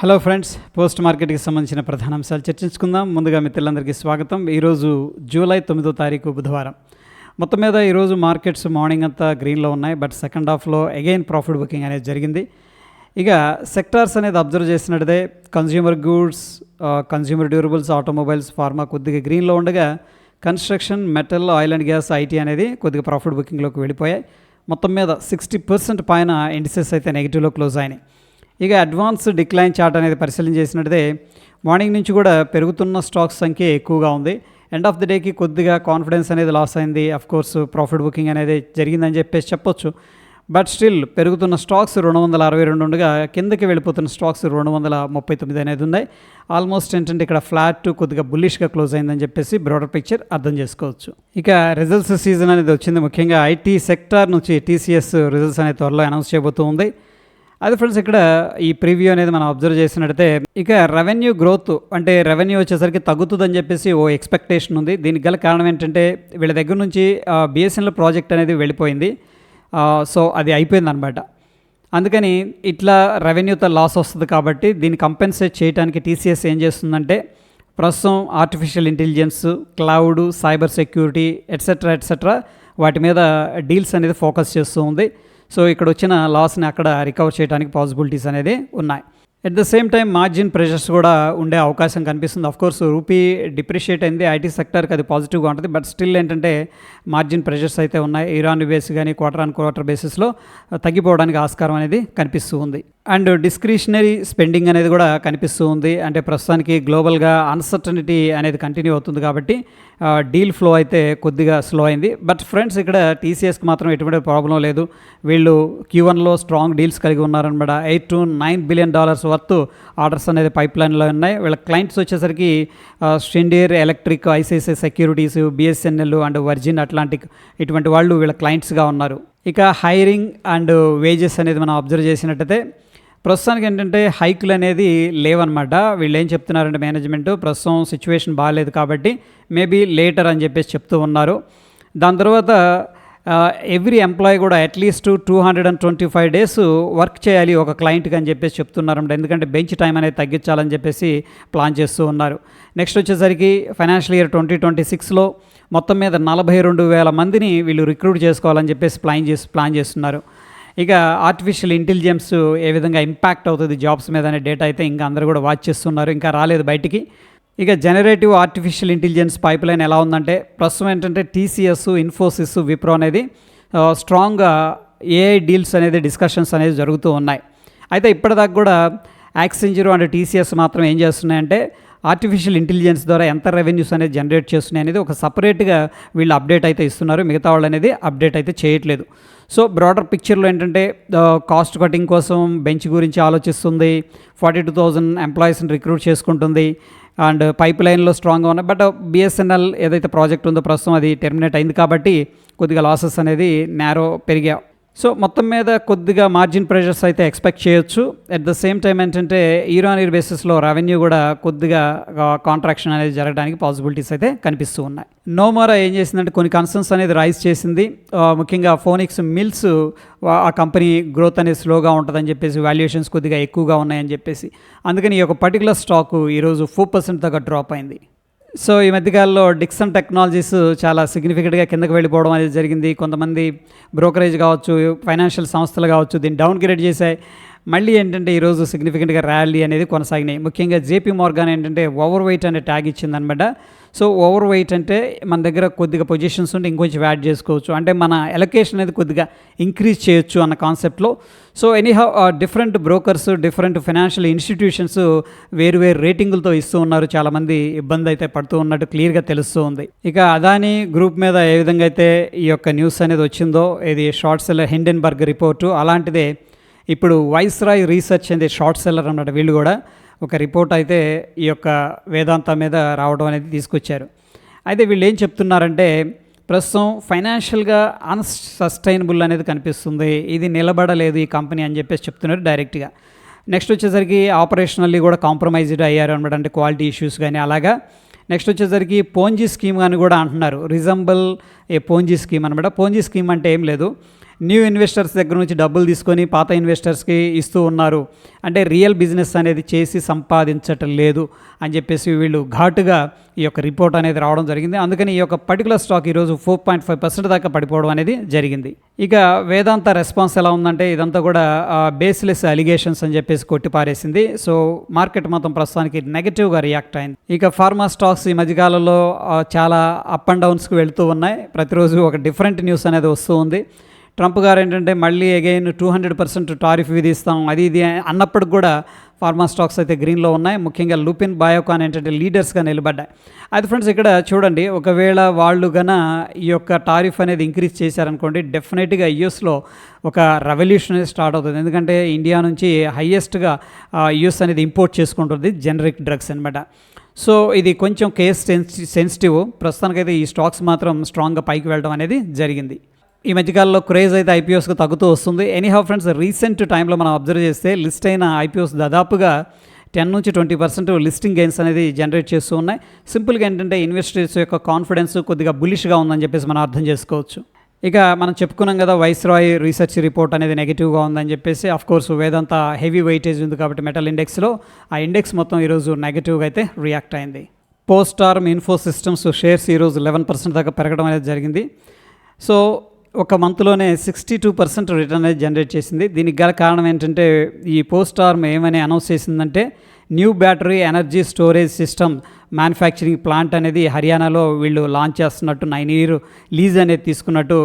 Hello friends post మార్కెట్కి సంబంధించిన ప్రధాన అంశాలు చర్చించుకుందాం. ముందుగా మిత్రులందరికీ స్వాగతం. ఈరోజు జూలై తొమ్మిదో తారీఖు బుధవారం. మొత్తం మీద ఈరోజు మార్కెట్స్ మార్నింగ్ అంతా గ్రీన్లో ఉన్నాయి. బట్ సెకండ్ హాఫ్లో అగైన్ ప్రాఫిట్ బుకింగ్ అనేది జరిగింది. ఇక సెక్టార్స్ అనేది observe చేసినట్టుదే consumer goods consumer durables automobiles pharma కొద్దిగా గ్రీన్లో ఉండగా construction metal oil and gas IT అనేది కొద్దిగా ప్రాఫిట్ బుకింగ్లోకి వెళ్ళిపోయాయి. మొత్తం మీద సిక్స్టీ పర్సెంట్ పైన ఇండిసెస్ అయితే నెగిటివ్లో క్లోజ్ అయినాయి. ఇక అడ్వాన్స్ డిక్లైన్ చార్ట్ అనేది పరిశీలన చేసినట్టే మార్నింగ్ నుంచి కూడా పెరుగుతున్న స్టాక్స్ సంఖ్య ఎక్కువగా ఉంది. ఎండ్ ఆఫ్ ది డేకి కొద్దిగా కాన్ఫిడెన్స్ అనేది లాస్ అయింది. అఫ్ కోర్స్ ప్రాఫిట్ బుకింగ్ అనేది జరిగిందని చెప్పేసి చెప్పొచ్చు. బట్ స్టిల్ పెరుగుతున్న స్టాక్స్ రెండు వందల అరవై రెండు ఉండగా కిందకి వెళ్ళిపోతున్న స్టాక్స్ రెండు వందల ముప్పై తొమ్మిది అనేది ఉన్నాయి. ఆల్మోస్ట్ ఏంటంటే ఇక్కడ ఫ్లాట్ కొద్దిగా బుల్లిష్గా క్లోజ్ అయిందని చెప్పేసి బ్రాడర్ పిక్చర్ అర్థం చేసుకోవచ్చు. ఇక రిజల్ట్స్ సీజన్ అనేది వచ్చింది. ముఖ్యంగా ఐటీ సెక్టార్ నుంచి టీసీఎస్ రిజల్ట్స్ అనేది త్వరలో అనౌన్స్ చేయబోతూ ఉంది. అది ఫ్రెండ్స్ ఇక్కడ ఈ ప్రివ్యూ అనేది మనం అబ్జర్వ్ చేసినట్టయితే ఇక రెవెన్యూ గ్రోత్ అంటే రెవెన్యూ వచ్చేసరికి తగ్గుతుందని చెప్పేసి ఓ ఎక్స్పెక్టేషన్ ఉంది. దీనికి గల కారణం ఏంటంటే వీళ్ళ దగ్గర నుంచి బిఎస్ఎన్ఎల్ ప్రాజెక్ట్ అనేది వెళ్ళిపోయింది. సో అది అయిపోయింది అనమాట అందుకని ఇట్లా రెవెన్యూతో లాస్ వస్తుంది కాబట్టి దీన్ని కంపెన్సేట్ చేయడానికి టీసీఎస్ ఏం చేస్తుందంటే ప్రస్తుతం artificial intelligence cloud cyber security etcetera etcetera వాటి మీద డీల్స్ అనేది ఫోకస్ చేస్తూ ఉంది. సో ఇక్కడ వచ్చిన లాస్ని అక్కడ రికవర్ చేయడానికి పాసిబిలిటీస్ అనేది ఉన్నాయి. At the same time margin pressures కూడా ఉండే అవకాశం కనిపిస్తుంది. అఫ్ కోర్స్ రూపీ డిప్రిషియేట్ అయింది. ఐటీ సెక్టర్కి అది పాజిటివ్గా ఉంటుంది. బట్ స్టిల్ ఏంటంటే మార్జిన్ ప్రెషర్స్ అయితే ఉన్నాయి. ఇరాన్ బేస్ కానీ క్వార్టర్ ఆన్ క్వార్టర్ బేసిస్లో తగ్గిపోవడానికి ఆస్కారం అనేది కనిపిస్తూ ఉంది. అండ్ డిస్క్రిషనరీ స్పెండింగ్ అనేది కూడా కనిపిస్తూ ఉంది. అంటే ప్రస్తుతానికి గ్లోబల్గా అన్సర్టనిటీ అనేది కంటిన్యూ అవుతుంది కాబట్టి డీల్ ఫ్లో అయితే కొద్దిగా స్లో అయింది. బట్ ఫ్రెండ్స్ ఇక్కడ టీసీఎస్కి మాత్రం ఎటువంటి ప్రాబ్లం లేదు. వీళ్ళు క్యూవన్లో స్ట్రాంగ్ డీల్స్ కలిగి ఉన్నారనమాట. Eight to nine billion dollars worth orders అనేది పైప్ లైన్లో ఉన్నాయి. వీళ్ళ క్లయింట్స్ వచ్చేసరికి Schneider Electric ICICI Securities BSNL and Virgin Atlantic ఇటువంటి వాళ్ళు వీళ్ళ క్లయింట్స్గా ఉన్నారు. ఇక హైరింగ్ అండ్ వేజెస్ అనేది మనం అబ్జర్వ్ చేసినట్టయితే ప్రస్తుతానికి ఏంటంటే హైకులు అనేది లేవన్నమాట. వీళ్ళు ఏం చెప్తున్నారంటే మేనేజ్మెంట్ ప్రస్తుతం సిచ్యువేషన్ బాగాలేదు కాబట్టి మేబీ లేటర్ అని చెప్పేసి చెప్తూ ఉన్నారు. దాని తర్వాత ఎవ్రీ ఎంప్లాయీ కూడా at least two hundred and twenty five days work చేయాలి ఒక క్లయింట్కి అని చెప్పేసి చెప్తున్నారంట ఎందుకంటే బెంచ్ టైం అనేది తగ్గించాలని చెప్పేసి ప్లాన్ చేస్తూ ఉన్నారు. నెక్స్ట్ వచ్చేసరికి ఫైనాన్షియల్ ఇయర్ ట్వంటీ ట్వంటీ సిక్స్లో మొత్తం మీద నలభై రెండు వేల మందిని వీళ్ళు రిక్రూట్ చేసుకోవాలని చెప్పేసి ప్లాన్ చేసి ప్లాన్ చేస్తున్నారు. ఇక ఆర్టిఫిషియల్ ఇంటెలిజెన్స్ ఏ విధంగా ఇంపాక్ట్ అవుతుంది జాబ్స్ మీద అనే డేటా అయితే ఇంకా అందరూ కూడా వాచ్ చేస్తున్నారు ఇంకా రాలేదు బయటికి. ఇక generative artificial intelligence pipe line ఎలా ఉందంటే ప్రస్తుతం ఏంటంటే టీసీఎస్ ఇన్ఫోసిస్ విప్రో అనేది స్ట్రాంగ్గా ఏఐ డీల్స్ అనేది డిస్కషన్స్ అనేది జరుగుతూ ఉన్నాయి. అయితే ఇప్పటిదాకా కూడా యాక్సెంజర్ అండ్ టీసీఎస్ మాత్రం ఏం చేస్తున్నాయంటే ఆర్టిఫిషియల్ ఇంటెలిజెన్స్ ద్వారా ఎంత రెవెన్యూస్ అనేది జనరేట్ చేస్తున్నాయి అనేది ఒక సపరేట్గా వీళ్ళు అప్డేట్ అయితే ఇస్తున్నారు. మిగతా వాళ్ళు అనేది అప్డేట్ అయితే చేయట్లేదు. సో బ్రాడర్ పిక్చర్లో ఏంటంటే కాస్ట్ కటింగ్ కోసం బెంచ్ గురించి ఆలోచిస్తుంది. ఫార్టీ టూ థౌజండ్ ఎంప్లాయీస్ని రిక్రూట్ చేసుకుంటుంది. అండ్ పైప్ లైన్లో స్ట్రాంగ్గా ఉన్నాయి బట్ బిఎస్ఎన్ఎల్ ఏదైతే ప్రాజెక్ట్ ఉందో ప్రస్తుతం అది టెర్మినేట్ అయింది కాబట్టి కొద్దిగా లాసెస్ అనేది నేరో పెరిగా సో మొత్తం మీద కొద్దిగా మార్జిన్ ప్రెషర్స్ అయితే ఎక్స్పెక్ట్ చేయొచ్చు. అట్ ద సేమ్ టైం ఏంటంటే ఇయర్ ఇయర్ బేసిస్లో రెవెన్యూ కూడా కొద్దిగా కాంట్రాక్షన్ అనేది జరగడానికి పాసిబిలిటీస్ అయితే కనిపిస్తూ ఉన్నాయి. నోమోరా ఏం చేసిందంటే కొన్ని కన్సర్న్స్ అనేది రైజ్ చేసింది. ముఖ్యంగా ఫోనిక్స్ మిల్స్ ఆ కంపెనీ గ్రోత్ అనేది స్లోగా ఉంటుందని చెప్పేసి వాల్యుయేషన్స్ కొద్దిగా ఎక్కువగా ఉన్నాయని చెప్పేసి. అందుకని ఈ యొక్క పర్టికులర్ స్టాకు ఈరోజు ఫోర్ పర్సెంట్ దాకా డ్రాప్ అయింది. సో ఈ మధ్యకాలంలో డిక్సన్ టెక్నాలజీస్ చాలా సిగ్నిఫికెంట్గా కిందకు వెళ్ళిపోవడం అనేది జరిగింది. కొంతమంది బ్రోకరేజ్ కావచ్చు ఫైనాన్షియల్ సంస్థలు కావచ్చు దీన్ని డౌన్ గ్రేడ్ చేశాయి. మళ్ళీ ఏంటంటే ఈరోజు సిగ్నిఫికెంట్గా ర్యాలీ అనేది కొనసాగినాయి. ముఖ్యంగా జేపీ మార్గాన్ ఏంటంటే ఓవర్ వెయిట్ అనే ట్యాగ్ ఇచ్చిందనమాట సో ఓవర్ వెయిట్ అంటే మన దగ్గర కొద్దిగా పొజిషన్స్ ఉంటే ఇంకొంచెం యాడ్ చేసుకోవచ్చు. అంటే మన ఎలొకేషన్ అనేది కొద్దిగా ఇంక్రీజ్ చేయొచ్చు అన్న కాన్సెప్ట్లో so anyhow different brokers different financial institutions వేరు వేరు రేటింగులతో ఇస్తూ ఉన్నారు. చాలామంది ఇబ్బంది అయితే పడుతూ ఉన్నట్టు క్లియర్గా తెలుస్తూ ఉంది. ఇక అదాని గ్రూప్ మీద ఏ విధంగా అయితే ఈ యొక్క న్యూస్ అనేది వచ్చిందో ఇది షార్ట్ హిండెన్బర్గ్ రిపోర్టు అలాంటిదే ఇప్పుడు వైస్రాయ్ రీసెర్చ్ అనేది షార్ట్ సెల్లర్ అన్నమాట వీళ్ళు కూడా ఒక రిపోర్ట్ అయితే ఈ యొక్క వేదాంత మీద రావడం అనేది తీసుకొచ్చారు. అయితే వీళ్ళు ఏం చెప్తున్నారంటే ప్రస్తుతం ఫైనాన్షియల్గా అన్సస్టైనబుల్ అనేది కనిపిస్తుంది ఇది నిలబడలేదు ఈ కంపెనీ అని చెప్పేసి చెప్తున్నారు డైరెక్ట్గా. నెక్స్ట్ వచ్చేసరికి ఆపరేషనల్లీ కూడా కాంప్రమైజ్డ్ అయ్యారు అనమాట అంటే క్వాలిటీ ఇష్యూస్ కానీ అలాగా. నెక్స్ట్ వచ్చేసరికి పోంజీ స్కీమ్ అని కూడా అంటున్నారు రిజంబుల్ ఏ పోంజీ స్కీమ్ అనమాట పోంజీ స్కీమ్ అంటే ఏం లేదు. న్యూ ఇన్వెస్టర్స్ దగ్గర నుంచి డబ్బులు తీసుకొని పాత ఇన్వెస్టర్స్కి ఇస్తూ ఉన్నారు. అంటే రియల్ బిజినెస్ అనేది చేసి సంపాదించటం లేదు అని చెప్పేసి వీళ్ళు ఘాటుగా ఈ యొక్క రిపోర్ట్ అనేది రావడం జరిగింది. అందుకని ఈ యొక్క పర్టికులర్ స్టాక్ ఈరోజు ఫోర్ పాయింట్ ఫైవ్ పర్సెంట్ దాకా పడిపోవడం అనేది జరిగింది. ఇక వేదాంత రెస్పాన్స్ ఎలా ఉందంటే ఇదంతా కూడా బేస్లెస్ అలిగేషన్స్ అని చెప్పేసి కొట్టిపారేసింది సో మార్కెట్ మొత్తం ప్రస్తుతానికి నెగిటివ్గా రియాక్ట్ అయింది. ఇక ఫార్మా స్టాక్స్ ఈ మధ్యకాలంలో చాలా అప్ అండ్ డౌన్స్కి వెళుతూ ఉన్నాయి. ప్రతిరోజు ఒక డిఫరెంట్ న్యూస్ అనేది వస్తూ ఉంది. ట్రంప్ గారు ఏంటంటే మళ్ళీ again two hundred percent tariff విధిస్తాం అది ఇది అన్నప్పటికి కూడా ఫార్మా స్టాక్స్ అయితే గ్రీన్లో ఉన్నాయి. ముఖ్యంగా లూపిన్ బయోకాన్ ఏంటంటే లీడర్స్గా నిలబడ్డాయి. అది ఫ్రెండ్స్ ఇక్కడ చూడండి ఒకవేళ వాళ్ళు గన ఈ యొక్క టారిఫ్ అనేది ఇంక్రీజ్ చేశారనుకోండి డెఫినెట్గా యుఎస్లో ఒక రెవల్యూషన్ అనేది స్టార్ట్ అవుతుంది. ఎందుకంటే ఇండియా నుంచి హయ్యెస్ట్గా యుఎస్ అనేది ఇంపోర్ట్ చేసుకుంటుంది జనరిక్ డ్రగ్స్ అనమాట సో ఇది కొంచెం కేస్ సెన్సిటివ్. ప్రస్తుతానికైతే ఈ స్టాక్స్ మాత్రం స్ట్రాంగ్గా పైకి వెళ్ళడం అనేది జరిగింది. ఈ మధ్యకాలంలో క్రేజ్ అయితే ఐపీఓస్కి తగ్గుతూ వస్తుంది. ఎనీహౌ ఫ్రెండ్స్ రీసెంట్ టైంలో మనం అబ్జర్వ్ చేస్తే లిస్ట్ అయిన ఐపీఓస్ దాదాపుగా టెన్ నుంచి ట్వంటీ పర్సెంట్ లిస్టింగ్ గెయిన్స్ అనేది జనరేట్ చేస్తూ ఉన్నాయి. సింపుల్గా ఏంటంటే ఇన్వెస్టర్స్ యొక్క కాన్ఫిడెన్స్ కొద్దిగా బులిష్గా ఉందని చెప్పేసి మనం అర్థం చేసుకోవచ్చు. ఇక మనం చెప్పుకున్నాం కదా వైస్రాయ్ రీసెర్చ్ రిపోర్ట్ అనేది నెగిటివ్గా ఉందని చెప్పేసి of course Vedanta heavy weightage ఉంది కాబట్టి మెటల్ ఇండెక్స్లో ఆ ఇండెక్స్ మొత్తం ఈరోజు నెగిటివ్గా అయితే రియాక్ట్ అయింది. Post arm info systems shares ఈరోజు లెవెన్ పర్సెంట్ దాకా పెరగడం అనేది జరిగింది. సో ఒక మంత్లోనే సిక్స్టీ టూ పర్సెంట్ రిటర్న్ అనేది జనరేట్ చేసింది. దీనికి గల కారణం ఏంటంటే ఈ పోస్ట్ ఆర్మ్ ఏమని అనౌన్స్ చేసిందంటే new battery energy storage system manufacturing plant అనేది హర్యానాలో వీళ్ళు లాంచ్ చేస్తున్నట్టు నైన్ ఇయర్ లీజ్ అనేది తీసుకున్నట్టు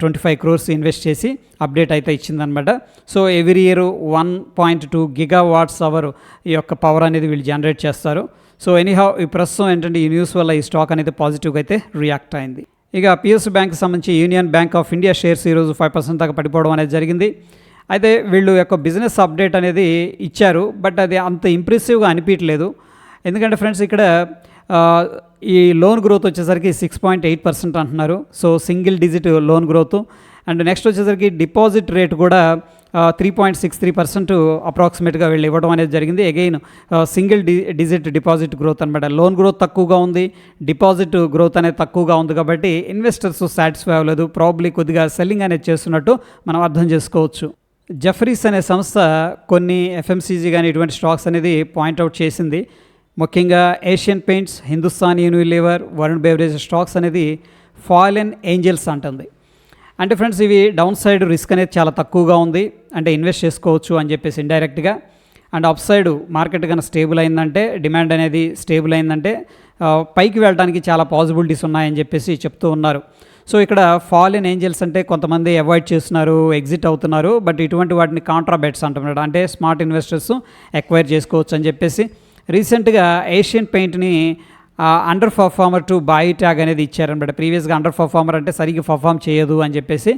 ట్వంటీ ఫైవ్ క్రోర్స్ ఇన్వెస్ట్ చేసి అప్డేట్ అయితే ఇచ్చిందనమాట so every year one point two giga watts hour ఈ యొక్క పవర్ అనేది వీళ్ళు జనరేట్ చేస్తారు. సో ఎనీహౌ ఈ ప్రస్తుతం ఏంటంటే ఈ న్యూస్ వల్ల ఈ స్టాక్ అనేది పాజిటివ్గా అయితే రియాక్ట్ అయింది. ఇక పిఎస్ బ్యాంక్ సంబంధించి Union Bank of India shares ఈరోజు ఫైవ్ పర్సెంట్ దాకా పడిపోవడం అనేది జరిగింది. అయితే వీళ్ళు యొక్క బిజినెస్ అప్డేట్ అనేది ఇచ్చారు బట్ అది అంత ఇంప్రెసివ్గా అనిపించలేదు ఎందుకంటే ఫ్రెండ్స్ ఇక్కడ ఈ లోన్ గ్రోత్ వచ్చేసరికి సిక్స్ పాయింట్ ఎయిట్ పర్సెంట్ అంటున్నారు. So single digit loan growth. And next వచ్చేసరికి డిపాజిట్ రేట్ కూడా three point six three percent అప్రాక్సిమేట్గా వీళ్ళు ఇవ్వడం అనేది జరిగింది. Again single d digit deposit growth అనమాట లోన్ గ్రోత్ తక్కువగా ఉంది డిపాజిట్ గ్రోత్ అనేది తక్కువగా ఉంది కాబట్టి ఇన్వెస్టర్స్ సాటిస్ఫై అవ్వలేదు ప్రాబ్లీ కొద్దిగా సెల్లింగ్ అనేది చేస్తున్నట్టు మనం అర్థం చేసుకోవచ్చు. జఫరీస్ అనే సంస్థ కొన్ని ఎఫ్ఎంసీజీ కానీ ఇటువంటి స్టాక్స్ అనేది పాయింట్అవుట్ చేసింది. ముఖ్యంగా Asian Paints Hindustan Unilever Varun beverage stocks అనేది ఫాలెన్ ఏంజల్స్ అంటుంది. అంటే ఫ్రెండ్స్ ఇవి డౌన్ సైడ్ రిస్క్ అనేది చాలా తక్కువగా ఉంది. అంటే ఇన్వెస్ట్ చేసుకోవచ్చు అని చెప్పేసి ఇండైరెక్ట్గా అండ్ అప్ సైడ్ మార్కెట్ కన్నా స్టేబుల్ అయిందంటే డిమాండ్ అనేది స్టేబుల్ అయిందంటే పైకి వెళ్ళడానికి చాలా పాసిబిలిటీస్ ఉన్నాయని చెప్పేసి చెప్తూ ఉన్నారు. సో ఇక్కడ ఫాల్ ఇన్ ఏంజల్స్ అంటే కొంతమంది అవాయిడ్ చేస్తున్నారు ఎగ్జిట్ అవుతున్నారు బట్ ఇటువంటి వాటిని కాంట్రాబెట్స్ అంటున్నాడు. అంటే స్మార్ట్ ఇన్వెస్టర్స్ ఎక్వైర్ చేసుకోవచ్చు అని చెప్పేసి. రీసెంట్గా ఏషియన్ పెయింట్ని underperformer to buy tag అనేది ఇచ్చారనమాట. ప్రీవియస్గా అండర్ పర్ఫార్మర్ అంటే సరిగ్గా పర్ఫామ్ చేయదు అని చెప్పేసి.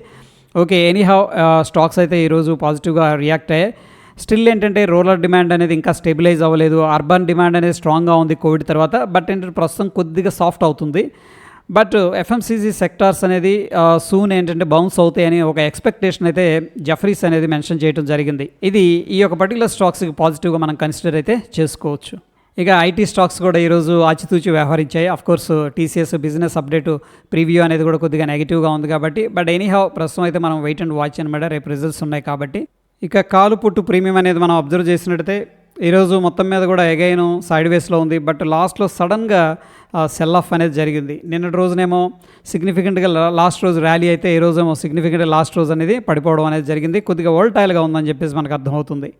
ఓకే ఎనీహౌ స్టాక్స్ అయితే ఈరోజు పాజిటివ్గా రియాక్ట్ అయ్యాయి. స్టిల్ ఏంటంటే రూరల్ డిమాండ్ అనేది ఇంకా స్టెబిలైజ్ అవ్వలేదు. అర్బన్ డిమాండ్ అనేది స్ట్రాంగ్గా ఉంది కోవిడ్ తర్వాత బట్ ఏంటంటే ప్రస్తుతం కొద్దిగా సాఫ్ట్ అవుతుంది. బట్ ఎఫ్ఎంసీజీ సెక్టార్స్ అనేది సూన్ ఏంటంటే బౌన్స్ అవుతాయని ఒక ఎక్స్పెక్టేషన్ అయితే జఫరీస్ అనేది మెన్షన్ చేయడం జరిగింది. ఇది ఈ యొక్క పర్టికులర్ స్టాక్స్కి పాజిటివ్గా మనం కన్సిడర్ అయితే చేసుకోవచ్చు. ఇక ఐటీ స్టాక్స్ కూడా ఈరోజు ఆచితూచి వ్యవహరించాయి. Of course TCS business update preview అనేది కూడా కొద్దిగా నెగిటివ్గా ఉంది కాబట్టి బట్ ఎనీహౌ ప్రస్తుతం అయితే మనం వెయిట్ అండ్ వాచ్ అనమాట. రేపు రిజల్ట్స్ ఉన్నాయి కాబట్టి. ఇక కాలు పుట్టు ప్రీమియం అనేది మనం అబ్జర్వ్ చేసినట్టయితే ఈరోజు మొత్తం మీద కూడా ఎగైన్ సైడ్ వేస్లో ఉంది. బట్ లాస్ట్లో సడన్గా సెల్ ఆఫ్ అనేది జరిగింది. నిన్నటి రోజునేమో సిగ్నిఫికెంట్గా లాస్ట్ రోజు ర్యాలీ అయితే ఈ రోజేమో సిగ్నిఫికెంట్గా లాస్ట్ రోజు అనేది పడిపోవడం అనేది జరిగింది. కొద్దిగా వోల్టైల్గా ఉందని చెప్పేసి మనకు అర్థమవుతుంది.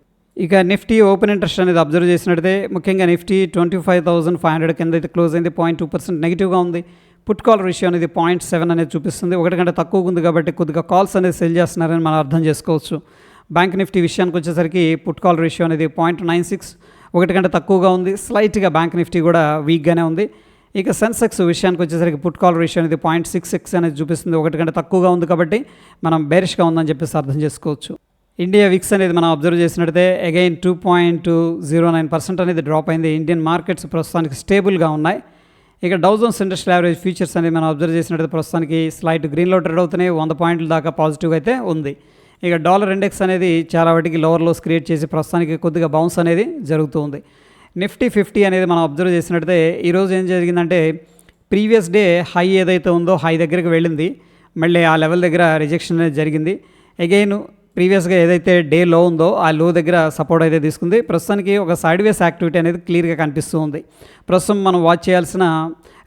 ఇక నిఫ్టీ ఓపెన్ ఇంట్రెస్ట్ అనేది అబ్జర్వ్ చేసినట్టే ముఖ్యంగా Nifty twenty five thousand five hundred కింద అయితే క్లోజ్ అయింది. పాయింట్ టూ పర్సెంట్ నెగిటివ్గా ఉంది. పుట్ కాల్ రేషియో అనేది పాయింట్ సెవెన్ అనేది చూపిస్తుంది. ఒకటి కంటే తక్కువ ఉంది కాబట్టి కొద్దిగా కాల్స్ అనేది సెల్ చేస్తున్నారని మనం అర్థం చేసుకోవచ్చు. బ్యాంక్ నిఫ్టీ విషయానికి వచ్చేసరికి పుట్ కాల్ రేషియో అనేది పాయింట్ నైన్ సిక్స్. ఒకటి కంటే తక్కువగా ఉంది. స్లైట్గా బ్యాంక్ నిఫ్టీ కూడా వీక్గానే ఉంది. ఇక సెన్సెక్స్ విషయానికి వచ్చేసరికి పుట్ కాల్ రేషియో అనేది పాయింట్ సిక్స్ సిక్స్ అనేది చూపిస్తుంది. ఒకటి కంటే తక్కువగా ఉంది కాబట్టి మనం బేరిష్గా ఉందని చెప్పేసి అర్థం చేసుకోవచ్చు. ఇండియా విక్స్ అనేది మనం అబ్జర్వ్ చేసినట్టయితే again two point zero nine percent అనేది డ్రాప్ అయింది. ఇండియన్ మార్కెట్స్ ప్రస్తుతానికి స్టేబుల్గా ఉన్నాయి. ఇక డౌజన్స్ ఇండస్ట్రియల్ యావరేజ్ ఫీచర్స్ అనేది మనం అబ్జర్వ్ చేసినట్టయితే ప్రస్తుతానికి స్లైట్ గ్రీన్లో ట్రేడ్ అవుతున్నాయి. వంద పాయింట్ల దాకా పాజిటివ్ అయితే ఉంది. ఇక డాలర్ ఇండెక్స్ అనేది చాలా వాటికి లోవర్ లోస్ క్రియేట్ చేసి ప్రస్తుతానికి కొద్దిగా బౌన్స్ అనేది జరుగుతూ ఉంది. నిఫ్టీ ఫిఫ్టీ అనేది మనం అబ్జర్వ్ చేసినట్టయితే ఈరోజు ఏం జరిగిందంటే ప్రీవియస్ డే హై ఏదైతే ఉందో హై దగ్గరికి వెళ్ళింది. మళ్ళీ ఆ లెవెల్ దగ్గర రిజెక్షన్ అనేది జరిగింది. అగైన్ ప్రీవియస్గా ఏదైతే డే లో ఉందో ఆ లో దగ్గర సపోర్ట్ అయితే తీసుకుంది. ప్రస్తుతానికి ఒక సైడ్ వేస్ యాక్టివిటీ అనేది క్లియర్గా కనిపిస్తూ ఉంది. ప్రస్తుతం మనం వాచ్ చేయాల్సిన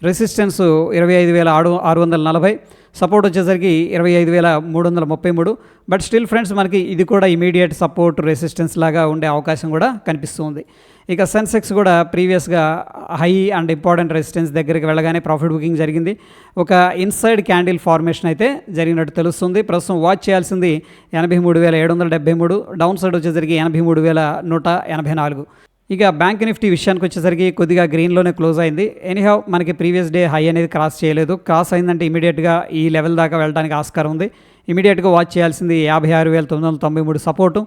రెసిస్టెన్స్ ఇరవై ఐదు వేల ఆరు ఆరు వందల నలభై సపోర్ట్ వచ్చేసరికి ఇరవై ఐదు వేల మూడు వందల ముప్పై మూడు. బట్ స్టిల్ ఫ్రెండ్స్ మనకి ఇది కూడా ఇమీడియట్ సపోర్ట్ రెసిస్టెన్స్ లాగా ఉండే అవకాశం కూడా కనిపిస్తుంది. ఇక సెన్సెక్స్ కూడా ప్రీవియస్గా హై అండ్ ఇంపార్టెంట్ రెసిస్టెన్స్ దగ్గరికి వెళ్ళగానే ప్రాఫిట్ బుకింగ్ జరిగింది. ఒక ఇన్సైడ్ క్యాండిల్ ఫార్మేషన్ అయితే జరిగినట్టు తెలుస్తుంది. ప్రస్తుతం వాచ్ చేయాల్సింది ఎనభై మూడు వేల ఏడు వందల డెబ్బై మూడు డౌన్ సైడ్ వచ్చేసరికి ఎనభై మూడు వేల నూట ఎనభై నాలుగు. ఇక బ్యాంక్ నిఫ్టీ విషయానికి వచ్చేసరికి కొద్దిగా గ్రీన్లోనే క్లోజ్ అయింది. ఎనీహౌ మనకి ప్రీవియస్ డే హై అనేది క్రాస్ చేయలేదు. క్రాస్ అయిందంటే ఇమీడియట్గా ఈ లెవెల్ దాకా వెళ్ళడానికి ఆస్కారం ఉంది. ఇమీడియట్గా వాచ్ చేయాల్సింది యాభై ఆరు వేల తొమ్మిది వందల తొంభై మూడు సపోర్టు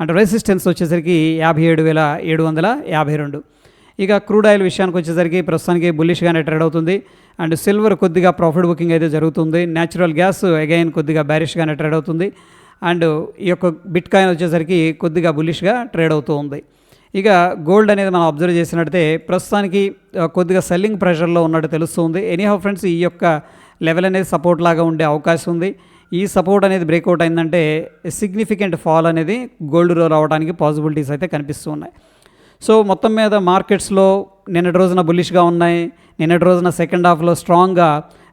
అండ్ రెసిస్టెన్స్ వచ్చేసరికి యాభై ఏడు వేల ఏడు వందల యాభై రెండు. ఇక క్రూడ్ ఆయిల్ విషయానికి వచ్చేసరికి ప్రస్తుతానికి బుల్లిష్గానే ట్రేడ్ అవుతుంది. అండ్ సిల్వర్ కొద్దిగా ప్రాఫిట్ బుకింగ్ అయితే జరుగుతుంది. న్యాచురల్ గ్యాస్ అగైన్ కొద్దిగా బ్యారిష్గానే ట్రేడ్ అవుతుంది. అండ్ ఈ యొక్క బిట్ కాయిన్ వచ్చేసరికి కొద్దిగా బుల్లిష్గా ట్రేడ్ అవుతూ ఉంది. ఇక గోల్డ్ అనేది మనం అబ్జర్వ్ చేసినట్టయితే ప్రస్తుతానికి కొద్దిగా సెల్లింగ్ ప్రెషర్లో ఉన్నట్టు తెలుస్తుంది. ఎనీహౌ ఫ్రెండ్స్ ఈ యొక్క లెవెల్ అనేది సపోర్ట్ లాగా ఉండే అవకాశం ఉంది. ఈ సపోర్ట్ అనేది బ్రేక్అవుట్ అయిందంటే సిగ్నిఫికెంట్ ఫాల్ అనేది గోల్డ్ రోల్ అవ్వడానికి పాసిబిలిటీస్ అయితే కనిపిస్తూ ఉన్నాయి. సో మొత్తం మీద మార్కెట్స్లో నిన్నటి రోజున బుల్లిష్గా ఉన్నాయి. నిన్నటి రోజున సెకండ్ హాఫ్లో స్ట్రాంగ్గా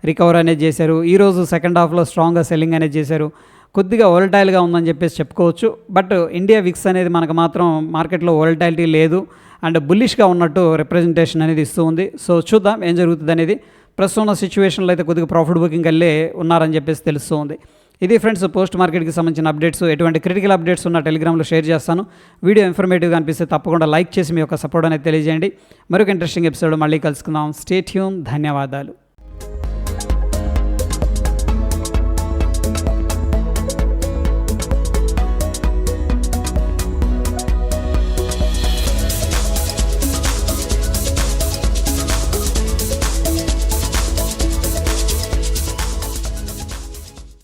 రికవర్ అనేది చేశారు. ఈరోజు సెకండ్ హాఫ్లో స్ట్రాంగ్గా సెల్లింగ్ అనేది చేశారు. కొద్దిగా వోల్టైల్గా ఉందని చెప్పేసి చెప్పుకోవచ్చు. బట్ ఇండియా విక్స్ అనేది మనకు మాత్రం మార్కెట్లో వోల్టాలిటీ లేదు. అండ్ బుల్లిష్గా ఉన్నట్టు రిప్రజెంటేషన్ అనేది ఇస్తూ ఉంది. సో చూద్దాం ఏం జరుగుతుంది అనేది. ప్రస్తుతం ఉన్న సిచ్యువేషన్లో అయితే కొద్దిగా ప్రాఫిట్ బుకింగ్ వెళ్ళే ఉన్నారని చెప్పేసి తెలుస్తుంది ఇది ఫ్రెండ్స్ పోస్ట్ మార్కెట్కి సంబంధించిన అప్డేట్స్. ఎటువంటి క్రిటికల్ అప్డేట్స్ ఉన్న టెలిగ్రామ్లో షేర్ చేస్తాను. వీడియో ఇన్ఫర్మేటివ్గా అనిపిస్తే తప్పకుండా లైక్ చేసి మీ యొక్క సపోర్ట్ అనేది తెలియజేయండి. మరొక ఇంట్రెస్టింగ్ ఎపిసోడ్ మళ్ళీ కలుసుకుందాం. స్టేట్యూమ్ ధన్యవాదాలు.